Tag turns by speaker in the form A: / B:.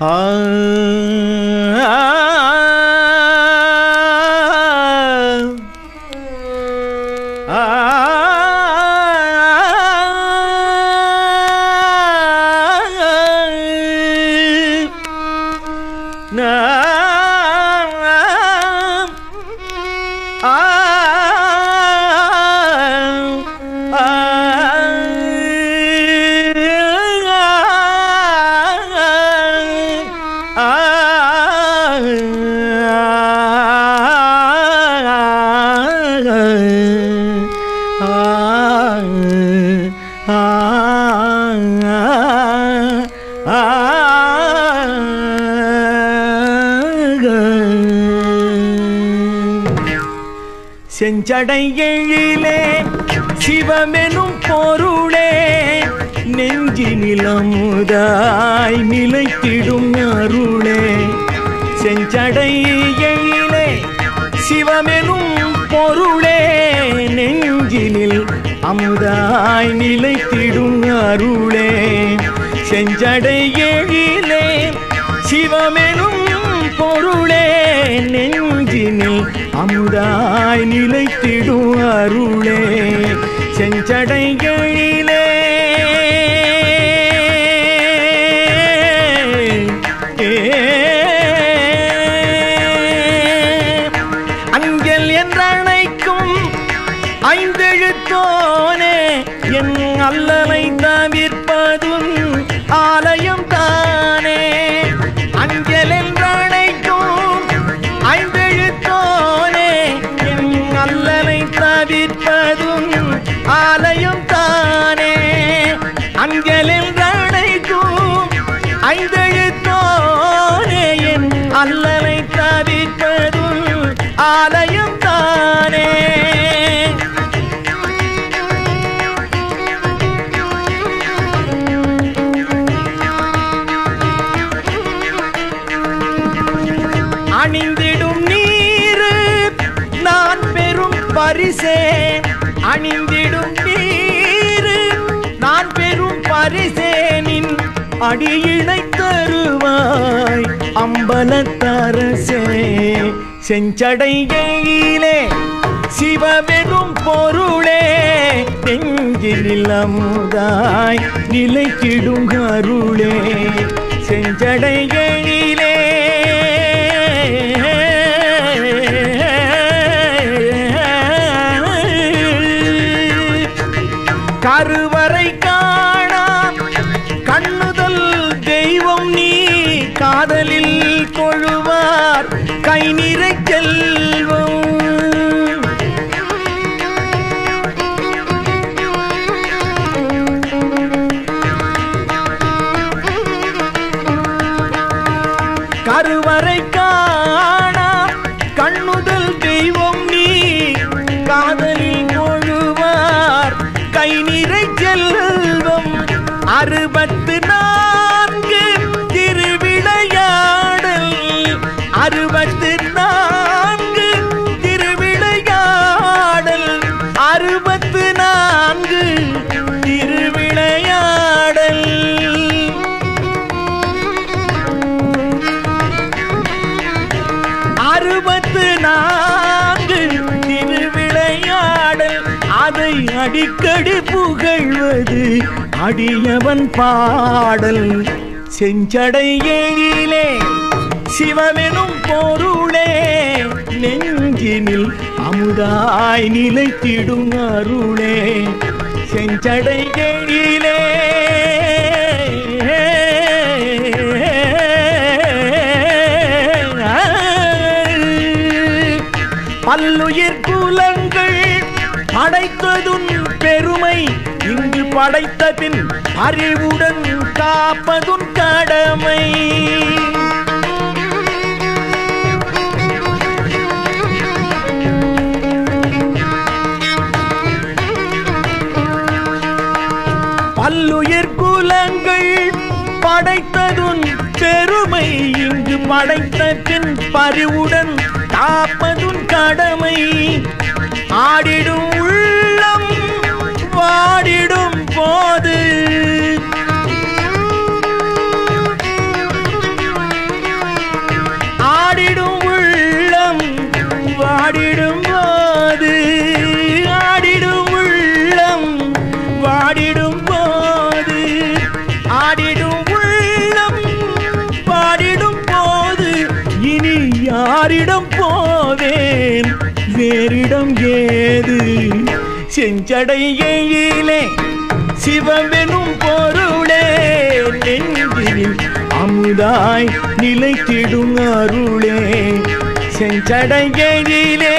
A: ஆ செஞ்சடை எழிலே சிவமெனும் பொருள் நெஞ்சினில் அமுதாய் நிலைத்திடும் அருளே. செஞ்சடை எழிலே சிவமெனும் பொருளே. நெஞ்சினில் அமுதாய் நிலைத்திடும் அருளே. செஞ்சடை எழிலே சிவமெனும் பொருளே. நெஞ்சினில் அமுதாய் நிலைத்திடும் அருளே. செஞ்சடைகளிலே அங்கல் ஐந்தெழுத்தோனே என் அல்லலை தவிர்ப்பதும் ஆலயம் தானே. அஞ்சல் என்றழைக்கும் ஐந்தெழுத்தோனே என் அல்லலை தவிர்ப்பதும் ஆலயம் தானே. அஞ்சல் என்றழைக்கும் ஐந்தெழுத்தோனே என் அல்ல பரிசே அணிந்திடும் நீரு. நான் பெரும் பரிசேனின் அடியினை தருவாய். அம்பலத்தரசே செஞ்சடையிலே சிவவெறும் பொருளே நெஞ்சினில் அமுதாய் நிலைக்கிடும் அருளே. செஞ்சடையிலே கருவறை காணா. கண்ணுதல் தெய்வம் நீ காதலில் கொழுவார். கை நிறை செல்வம். கருவறை அறுபத்து நான்கு திருவிளையாடல். அதை அடிக்கடி புகழ்வது அடியவன் பாடல். செஞ்சடை எழிலே சிவமெனும் பொருளே. நெஞ்சினில் அமுதாய் நிலைத்திடும் அருளே. செஞ்சடை பல்லுயிர் குலங்கள் படைத்ததும் பெருமை இங்கு படைத்த பின் அறிவுடன் காப்பதும் கடமை. பல்லுயிர் குலங்கள் படைத்ததும் பெருமை இங்கு படைத்த பின் பறிவுடன் காப்பதும் கடமை. ஆடிடும் உள்ளம் வாடிடும் போது. ஆடிடும் உள்ளம் வாடிடும் போது. ஆடிடும் உள்ளம் வாடிடும் போது. ஆடிடும் உள்ளம் பாடிடும் போது. இனி யாரிடம் இடம் ஏது? செஞ்சடை எழிலே சிவமெனும் பொருளே நெஞ்சில் அமுதாய் நிலைத்திடும் அருளே. செஞ்சடை எழிலே